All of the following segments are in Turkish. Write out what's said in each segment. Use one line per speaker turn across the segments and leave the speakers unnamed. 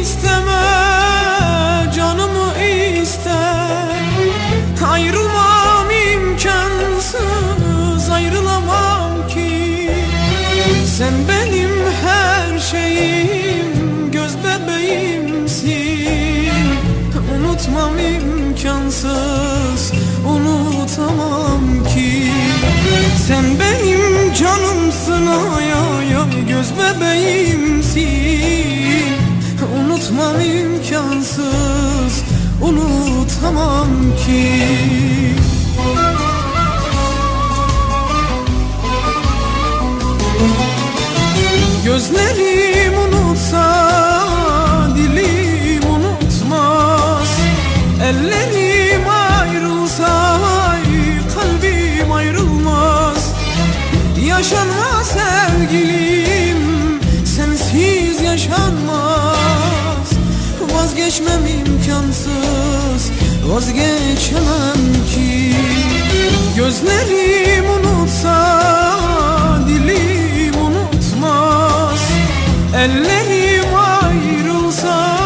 isteme canımı iste. Ayrılmam imkansız ayrılamam ki. Sen benim her şeyim göz bebeğimsin. Unutmam imkansız unutamam ki. Sen benim canımsın ay ay ay göz bebeğimsin Unutmam imkansız unutamam ki. Gözlerim unutsa dilim unutmaz. Ellerim ayrılsa ay, kalbim ayrılmaz. Yaşanmaz sevgilim imkansız vazgeçemem ki. Gözlerim unutsa dilim unutmaz. Ellerim ayrılsa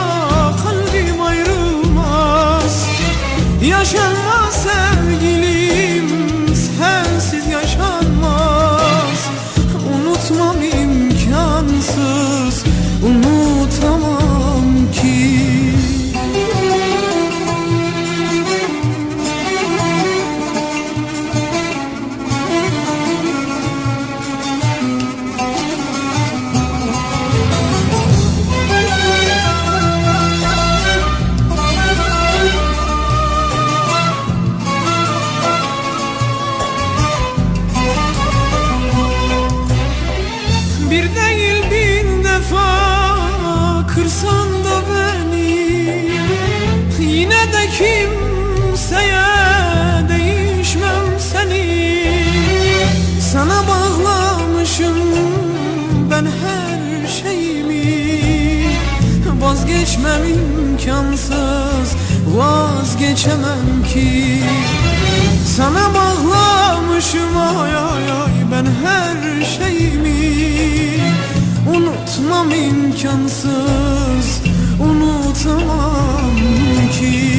Vazgeçmem imkansız vazgeçemem ki. Sana bağlamışım ay ay ay ben her şeyimi. Unutmam imkansız unutamam ki.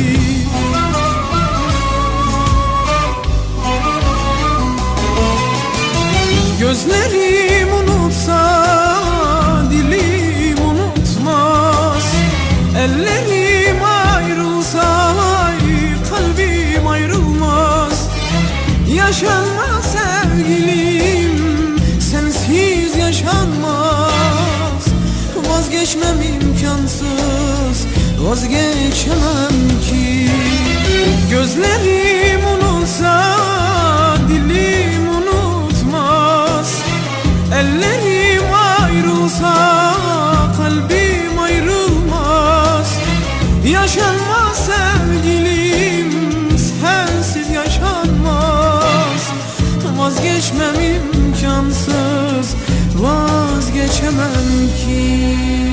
Gözlerim Yaşanmaz sevgilim sensiz yaşanmaz. Vazgeçmem imkansız vazgeçemem ki. Gözlerim unutsa dilim unutmaz. Ellerim ayrılsa kalbim ayrılmaz. Yaşanmaz imkansız. Vazgeçemem ki